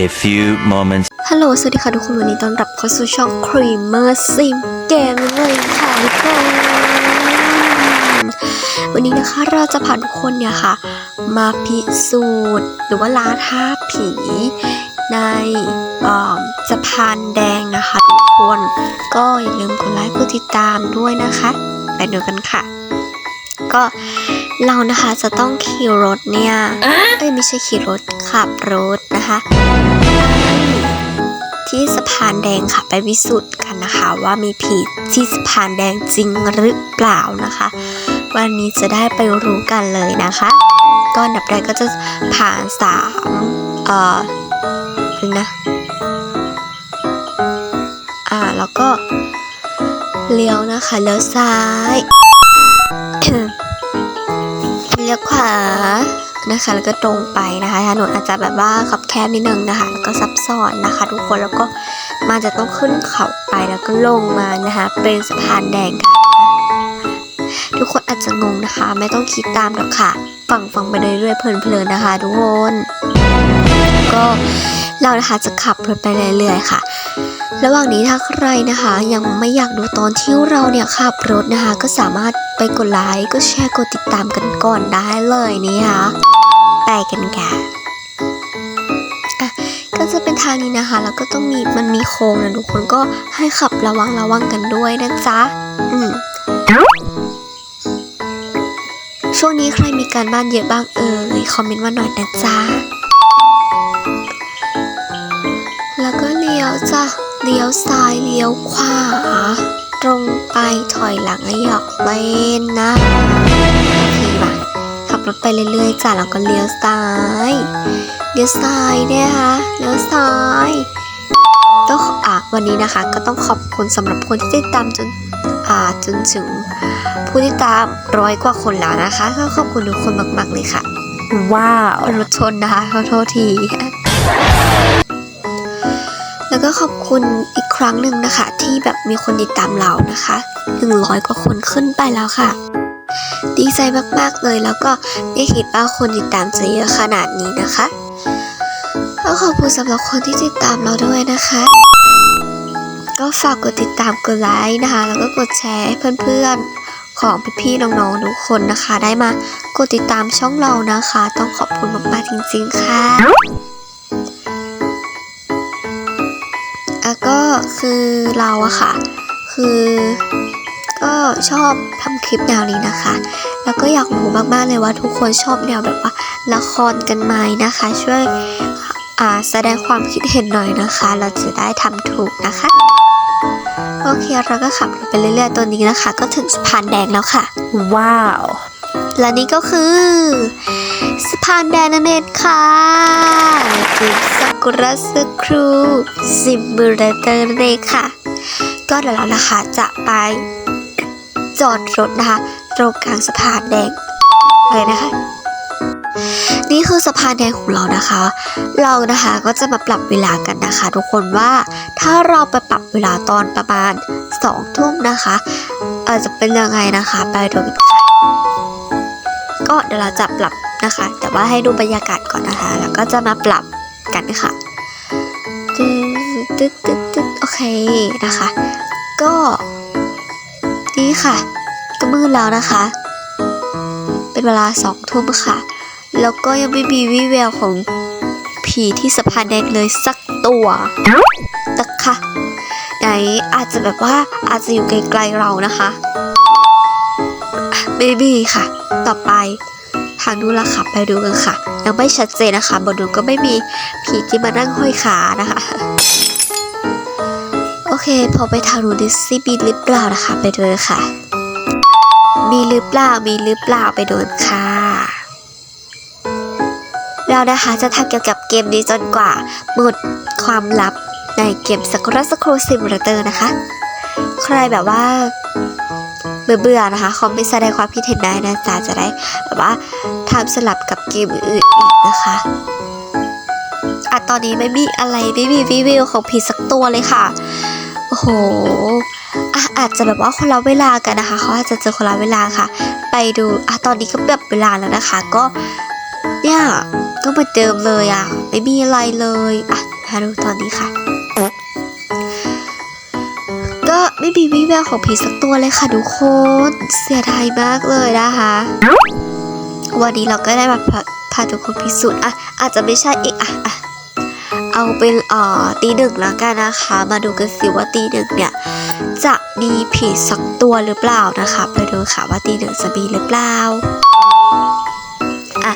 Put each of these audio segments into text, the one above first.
A few moments ฮัลโหล สวัสดีค่ะทุกคน วันนี้ต้อนรับเข้าสู่ช่อง Creamer Sim เกมเลยค่ะทุกคนวันนี้นะคะเราจะพาทุกคนเนี่ยค่ะ มาพิสูจน์ หรือว่าล่าท้าผีในอ่อสะพานแดงนะคะทุกคน ก็อย่าลืมกดไลค์กดติดตามด้วยนะคะ ไปดูกันค่ะ ก็ เรานะคะจะต้องขี่รถเนี่ยเอ้ยไม่ใช่ขี่รถขับรถนะคะ ที่สะพานแดงค่ะไปพิสูจน์กันนะคะ ว่ามีผีที่สะพานแดงจริงหรือเปล่านะคะ วันนี้จะได้ไปรู้กันเลยนะคะก็อันดับแรกก็จะผ่านสามเอ่อถึงนะ อ่าแล้วก็เลี้ยวนะคะเลี้ยวซ้ายเลี้ยวขวานะคะแล้วก็ตรงไปนะคะถนนอาจจะแบบว่าขับแคบนิดนึงนะคะแล้วก็ซับซ้อนนะคะ ทุกคนแล้วก็มันจะต้องขึ้นเขาไปแล้วก็ลงมานะคะเป็นสะพานแดงค่ะทุกคนอาจจะงงนะคะ ไม่ต้องคิดตามหรอกค่ะฟังฟังไปเรื่อยๆเพลินๆนะคะ ทุกคนก็เรานะคะจะขับรถไปเรื่อยๆค่ะ ระหว่างนี้ถ้าใครนะคะ ยังไม่อยากดูตอนที่เราเนี่ยขับรถนะคะ ก็สามารถไปกดไลค์ก็แชร์กดติดตามกันก่อนได้เลยนี่ค่ะไปกันค่ะอะก็จะเป็นทางนี้นะคะ แล้วก็ต้องมีมันมีโค้งนะทุกคนก็ให้ขับระวังระวังกันด้วยนะจ๊ะอืมช่วงนี้ใครมีการบ้านเยอะบ้างเอ่ยคอมเมนต์มาหน่อยนะจ๊ะแล้วก็เลี้ยวจ้ะ เลี้ยวซ้ายเลี้ยวขวา ตรงไปถอยหลังให้หยอกเล่นนะทีว่ะขับรถไปเรื่อยๆจ้ะแล้วก็เลี้ยวซ้ายเลี้ยวซ้ายเนี่ยค่ะเลี้ยวซ้ายก็อะวันนี้นะคะ ก็ต้องขอบคุณสำหรับคนที่ติดตามจนอ่าจนถึงผู้ติดตามร้อยกว่าคนแล้วนะคะก็ขอบคุณทุกคนมาก ๆ เลยค่ะ ว้าวรถชนนะคะขอโทษที แล้วก็ขอบคุณอีกครั้งหนึ่งนะคะ ที่แบบมีคนติดตามเรานะคะหนึ่งร้อยกว่าคนขึ้นไปแล้วค่ะ ดีใจมากๆเลยแล้วก็ไม่คิดว่าคนติดตามจะเยอะขนาดนี้นะคะก็ขอบคุณสำหรับคนที่ติดตามเราด้วยนะคะ ก็ฝากกดติดตามกดไลค์นะคะ แล้วก็กดแชร์ให้เพื่อนๆของพี่ๆน้องๆทุกคนนะคะ ได้มากดติดตามช่องเรานะคะ ต้องขอบคุณมากๆจริง ๆ ค่ะ คือเราอะค่ะ คือก็ชอบทำคลิปแนวนี้นะคะ แล้วก็อยากรู้มากๆเลยว่าทุกคนชอบแนวแบบว่าละครกันไหมนะคะ ช่วยอ่าแสดงความคิดเห็นหน่อยนะคะ เราจะได้ทำถูกนะคะ โอเคเราก็ขับไปเรื่อยๆตัวนี้นะคะ ก็ถึงสะพานแดงแล้วค่ะ ว้าว และนี่ก็คือสะพานแดนั่นเองค่ะจิสักุระสครูซิมูเลเตอร์นั่นเองค่ะ ก็เดี๋ยวเรานะคะจะไปจอดรถนะคะตรงกลางสะพานแดงเลยนะคะ นี่คือสะพานแดงของเรานะคะ เรานะคะก็จะมาปรับเวลากันนะคะ ทุกคนว่าถ้าเราไปปรับเวลาตอนประมาณสองทุ่มนะคะเออจะเป็นยังไงนะคะ ไปดูกันค่ะ ก็เดี๋ยวเราจะปรับนะคะ แต่ว่าให้ดูบรรยากาศก่อนนะคะ แล้วก็จะมาปรับกันค่ะตึ๊ดตึ๊ดตึ๊ดตึ๊ดโอเคนะคะ ก็นี่ค่ะ ก็มืดแล้วนะคะ เป็นเวลาสองทุ่มค่ะ แล้วก็ยังไม่มีวิแววของผีที่สะพานแดงเลยสักตัวนะคะไหนอาจจะแบบว่าอาจจะอยู่ไกลๆเรานะคะไม่มีค่ะ ต่อไป ทางนู้นละค่ะไปดูกันค่ะ ยังไม่ชัดเจนนะคะบนนู้นก็ไม่มีผีที่มานั่งห้อยขานะคะ โอเค พอไปทางนู้นดิซี่มีหรือเปล่านะคะ ไปดูเลยค่ะ มีหรือเปล่ามีหรือเปล่าไปดูนค่ะเรานะคะจะทำเกี่ยวกับเกมนี้จนกว่าหมดความลับในเกมสักรัสโครซิมเลเตอร์นะคะ ใครแบบว่า เบื่อเบื่อๆนะคะคอมเมนต์แสดงความคิดเห็นได้นะจ๊ะจะได้แบบว่าทำสลับกับเกมอื่นอีกนะคะอะตอนนี้ไม่มีอะไรไม่มีรีวิวของผีสักตัวเลยค่ะโอ้โหอะอาจจะแบบว่าคนละเวลากันนะคะเขาอาจจะเจอคนละเวลาค่ะ ไปดูอะตอนนี้ก็แบบเวลาแล้วนะคะ ก็เนี่ยก็เหมือนเดิมเลยอะไม่มีอะไรเลยอะมาดูตอนนี้ค่ะ ไม่มีวิแววของผีสักตัวเลยค่ะทุกคนเสียดายมากเลยนะคะ วันนี้เราก็ได้มาพาพาทุกคนพิสูจน์อะอาจจะไม่ใช่อีกอะอะเอาเป็นเอ่อตีหนึ่งแล้วกันนะคะ มาดูกันสิว่าตีหนึ่งเนี่ยจะมีผีสักตัวหรือเปล่านะคะ ไปดูค่ะว่าตีหนึ่งจะมีหรือเปล่าอะ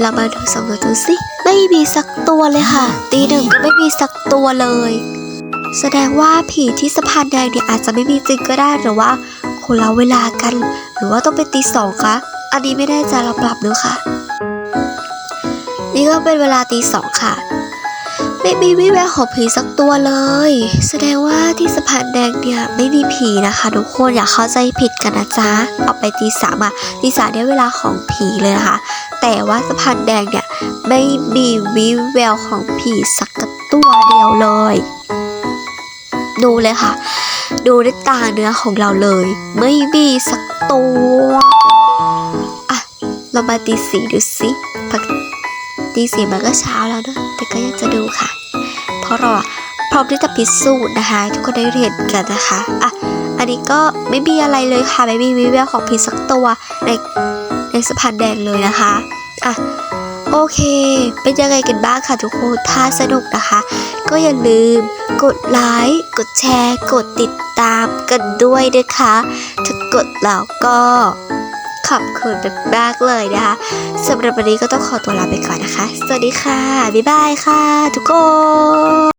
เรามาดูสำรวจดูสิไม่มีสักตัวเลยค่ะ ตีหนึ่งก็ไม่มีสักตัวเลย แสดงว่าผีที่สะพานแดงเนี่ยอาจจะไม่มีจริงก็ได้หรือว่าคนละเวลากัน หรือว่าต้องเป็นตีสองคะอันนี้ไม่แน่ใจเราปรับดูค่ะ นี่ก็เป็นเวลาตีสองค่ะ ไม่มีวิแววของผีสักตัวเลย แสดงว่าที่สะพานแดงเนี่ยไม่มีผีนะคะทุกคนอย่าเข้าใจผิดกันนะจ๊ะเอาไปตีสามอะตีสามเนี่ยเวลาของผีเลยนะคะ แต่ว่าสะพานแดงเนี่ยไม่มีวิแววของผีสักตัวเดียวเลย ดูเลยค่ะ ดูด้วยตาเนื้อของเราเลย ไม่มีสักตัวอะเรามาตีสีดูสิพักตีสีมันก็เช้าแล้วเนอะแต่ก็ยังจะดูค่ะ เพราะเราอพร้อมที่จะพิสูจน์นะคะ ทุกคนได้เรียนกันนะคะอะอันนี้ก็ไม่มีอะไรเลยค่ะไม่มีวิแววของผีสักตัวในในสะพานแดงเลยนะคะอะโอเค เป็นยังไงกันบ้างค่ะทุกคน ถ้าสนุกนะคะ ก็อย่าลืม กดไลค์กดแชร์ กดติดตามกันด้วยนะคะ ถ้ากดแล้วก็ขอบคุณมากๆเลยนะคะสำหรับวันนี้ก็ต้องขอตัวลาไปก่อนนะคะ สวัสดีค่ะ บ๊ายบายค่ะ ทุกคน